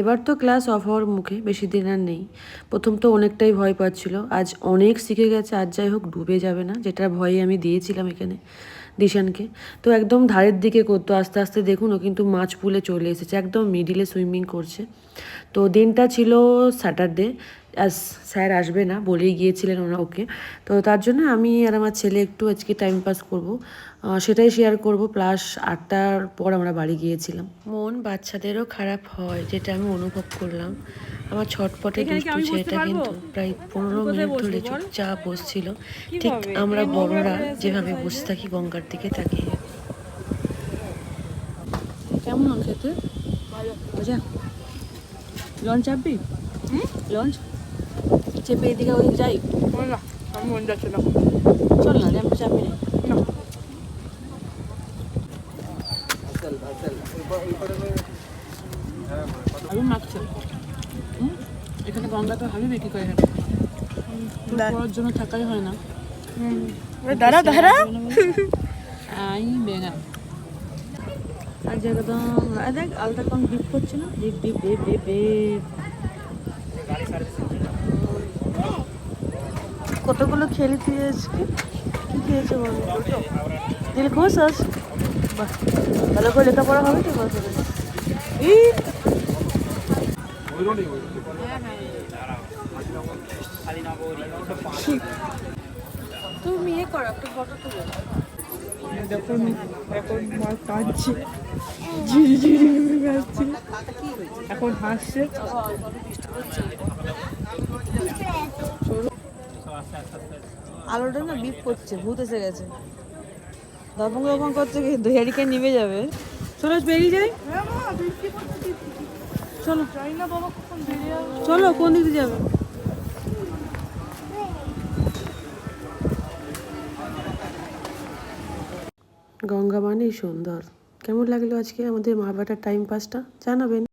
এবার তো class of হওয়ার মুখে বেশি দিন আর নেই। প্রথম তো অনেকটাই ভয় পাচ্ছিল। আজ অনেক শিখে গেছে আর যাই হোক ডুবে যাবে না, যেটার ভয়ে আমি দিয়েছিলাম এখানে দিশানকে। তো একদম ধারের দিকে করতো আস্তে আস্তে দেখুন ও কিন্তু মাছ পুলে চলে এসেছে, একদম মিডিলে সুইমিং করছে। তো দিনটা ছিল স্যাটারডে আজ স্যার আসবে না বলেই গিয়েছিলেন ওরা ওকে। তো তার জন্য আমি আর আমার ছেলে একটু আজকে টাইম পাস করব। সেটাই শেয়ার করব প্লাস আটটার পর আমরা বাড়ি গিয়েছিলাম। মন বাচ্চাদেরও খারাপ হয় যেটা আমি অনুভব করলাম। আমার ছটপটে দুষ্টু ছেলেটা কিন্তু প্রায় পনেরো মিনিট ধরে চুপচাপ বসছিল। ঠিক আমরা বড়রা যেভাবে বসে থাকি গঙ্গার দিকে তাকিয়ে। কেমন খেতে মজা লঞ্চ চাপবি? লঞ্চ? চেপে এদিকে ওদিকে যাই। না আমি মন যাচ্ছে না। চল না আমি চাপি না। মাখছে? এখানে গঙ্গাতে হাবি বিক্রি করে পড়ার জন্য থাকাই হয় না। দাঁড়া দাঁড়া। আই বেঙা। আর একদম দেখ আলতা কোন বিপ করছে না। বিপ বিপ বিপ বিপ কতগুলো খেলি তুই আজকে? কি খেয়েছে বল? দিল খুশ আস বাহ ভালো করে লেখাপড়া হবে তো বছরে এই! তুমি ইয়ে করো একটা ফটো তুলে দেখুন এখন কাঁদছে ঝিরি ঝিরি কাঁদছে এখন হাসছে। আলোটা না বিপ করছে, ভূত এসে গেছে। দপং দপং করছে কিন্তু হেরিকে নিভে যাবে। চলো বেরিয়ে যাই। চলো। চলো, কোন দিকে যাবে? গঙ্গা মানেই সুন্দর। কেমন লাগল আজকে আমাদের মা টাইম পাসটা জানাবেন।